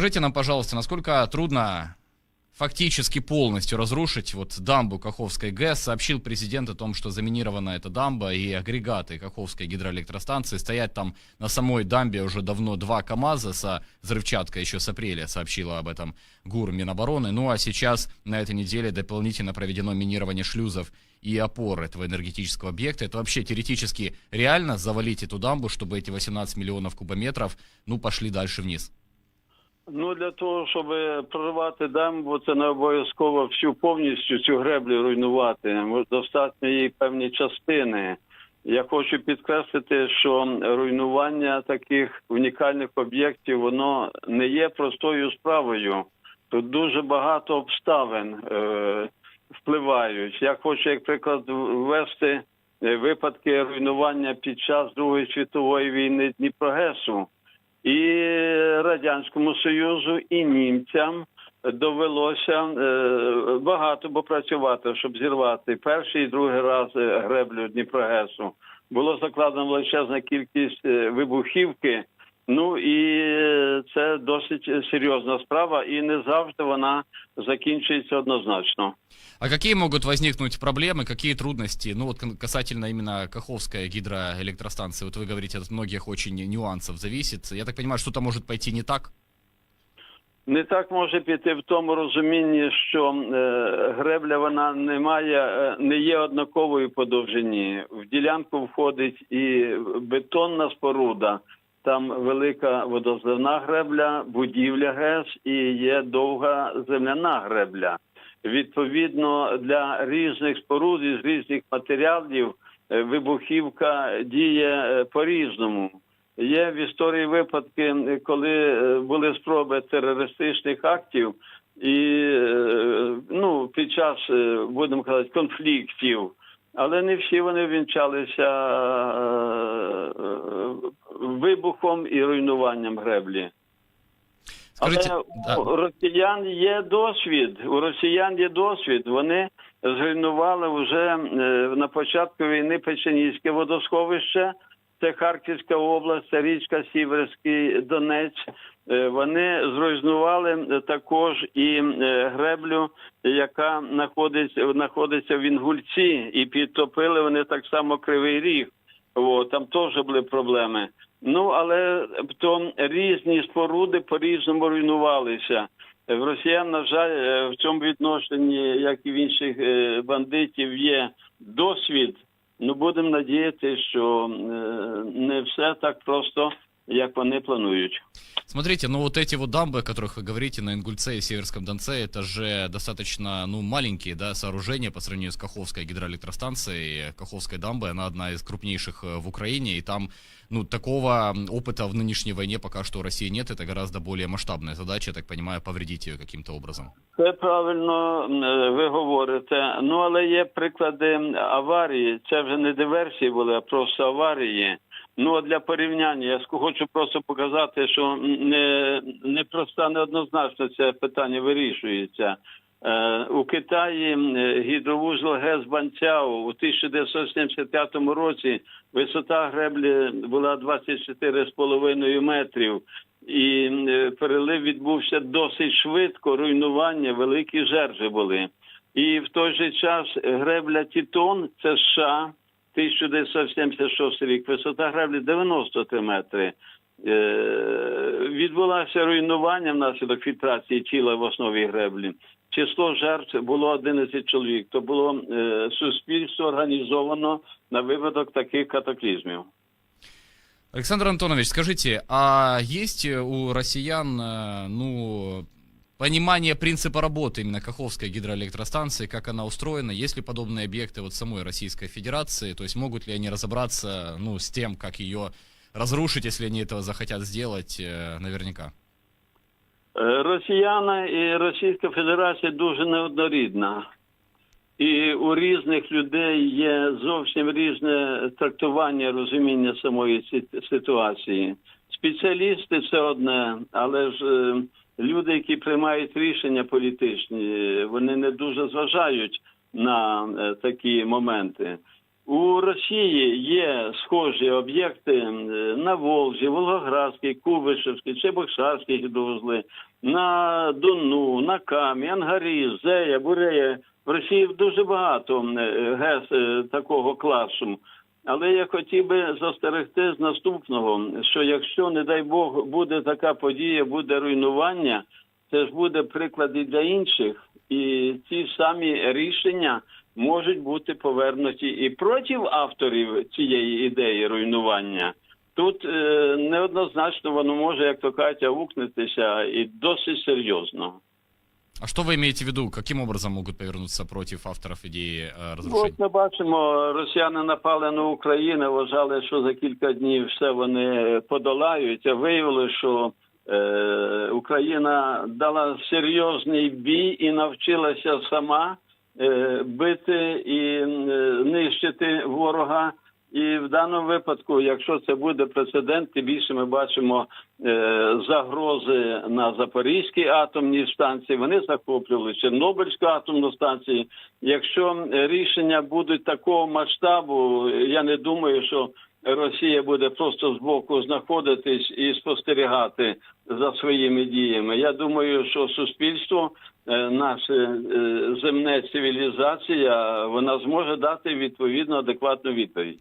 Скажите нам, пожалуйста, насколько трудно фактически полностью разрушить вот дамбу Каховской ГЭС. Сообщил президент о том, что заминирована эта дамба и агрегаты Каховской гидроэлектростанции. Стоят там на самой дамбе уже давно два КАМАЗа со взрывчаткой еще с апреля, сообщила об этом ГУР Минобороны. Ну а сейчас на этой неделе дополнительно проведено минирование шлюзов и опор этого энергетического объекта. Это вообще теоретически реально завалить эту дамбу, чтобы эти 18 миллионов кубометров, ну, пошли дальше вниз? Ну для того, щоб проривати дамбу, це не обов'язково всю повністю цю греблю руйнувати. Достатньо її певні частини. Я хочу підкреслити, що руйнування таких унікальних об'єктів воно не є простою справою. Тут дуже багато обставин е, впливають. Я хочу, як приклад, ввести е, випадки руйнування під час Другої світової війни Дніпрогесу. І Радянському Союзу, і німцям довелося е, багато попрацювати, щоб зірвати перший і другий раз е, греблю Дніпрогесу. Було закладено величезна кількість е, вибухівки. Ну і е, це досить серйозна справа, і не завжди вона закінчується однозначно. А какие могут возникнуть проблемы, какие трудности, ну вот кон- касательно именно Каховской гидроэлектростанции? Вот вы говорите, от многих очень нюансов зависит. Я так понимаю, что-то может пойти не так? Не так може піти в тому розумінні, що е, гребля вона не має, е, не є однаковою по довжині. В ділянку входить і бетонна споруда, там велика водозливна гребля, будівля ГЕС і є довга земляна гребля. Відповідно, для різних споруд із різних матеріалів е, вибухівка діє е, по-різному. Є в історії випадки, коли е, були спроби терористичних актів, і ну, під час, будемо казати, конфліктів, але не всі вони вінчалися вибухом і руйнуванням греблі. Скажите, Але да. у росіян є досвід. У росіян є досвід. Вони зруйнували вже е, на початку війни Печенізьке водосховище. Це Харківська область, це річка Сіверський Донець. Е, Вони зруйнували також і е, греблю, яка знаходиться, знаходиться в Інгульці, і підтопили вони так само Кривий Ріг. О, там теж були проблеми. Ну але то різні споруди по-різному руйнувалися. В росіян, на жаль, е, в цьому відношенні, як і в інших е, бандитів, є досвід. Ну будемо надіятися, що е, не все так просто, як вони планують. Смотрите, ну вот эти вот дамбы, о которых вы говорите на Ингульце и Северском Донце, это же достаточно, ну, маленькие, да, сооружения по сравнению с Каховской гидроэлектростанцией. Каховская дамба, она одна из крупнейших э, в Украине, и там, ну, такого м, опыта в нынешней войне пока что у России нет, это гораздо более масштабная задача, я так понимаю, повредить ее каким-то образом. Це правильно е, ви говорите. Ну але є приклади аварії. Це вже не диверсії були, а просто аварії. Ну а для порівняння я хочу просто показати, що не, не просто неоднозначно це питання вирішується. Е, у Китаї гідровузол ГЕС Банцяо у 1975 році висота греблі була 24,5 метрів. І перелив відбувся досить швидко, руйнування, великі жертви були. І в той же час гребля Тітон, це США, 1976 рік, висота греблі 93 метри. Е, відбулося руйнування внаслідок фільтрації тіла в основі греблі. Число жертв було 11 чоловік. То було е, суспільство організовано на випадок таких катаклізмів. Александр Антонович, скажите, а э, у россиян, э, ну, понимание принципа работы именно Каховской гидроэлектростанции, как она устроена, есть ли подобные объекты вот самой Российской Федерации, то есть могут ли они разобраться, ну, с тем, как ее разрушить, если они этого захотят сделать, э, наверняка? Е, Росіяни і Російська Федерація дуже неоднорідна. І у різних людей є зовсім різне трактування розуміння самої сі- ситуації. Спеціалісти це одне, але ж е, люди, які приймають рішення політичні, вони не дуже зважають на е, такі моменти. У Росії є схожі об'єкти е, на Волжі, Волгоградський, Кубишевський, Чебоксарський гідроузли, на Дону, на Камі, Ангарі, Зея, Бурея. В Росії дуже багато е, ГЕС такого класу. Але я хотів би застерегти з наступного, що якщо, не дай Бог, буде така подія, буде руйнування, це ж буде приклад і для інших, і ці самі рішення можуть бути повернуті і проти авторів цієї ідеї руйнування. Тут е, неоднозначно воно може, як то кажуть, аукнутися і досить серйозно. А что вы имеете в виду? Каким образом могут повернуться против авторов идеи э, разрушения? От ми бачимо, росіяни напали на Україну, вважали, що за кілька днів все вони подолають. А виявилося, що е, Україна дала серйозний бій і навчилася сама е, бити і е, нищити ворога. І в даному випадку, якщо це буде прецедент, тим більше ми бачимо е, загрози на Запорізькій атомній станції. Вони захоплювали Чорнобильську атомну станцію. Якщо рішення будуть такого масштабу, я не думаю, що Росія буде просто збоку знаходитись і спостерігати за своїми діями. Я думаю, що суспільство, е, наша е, земна цивілізація, вона зможе дати відповідно адекватну відповідь.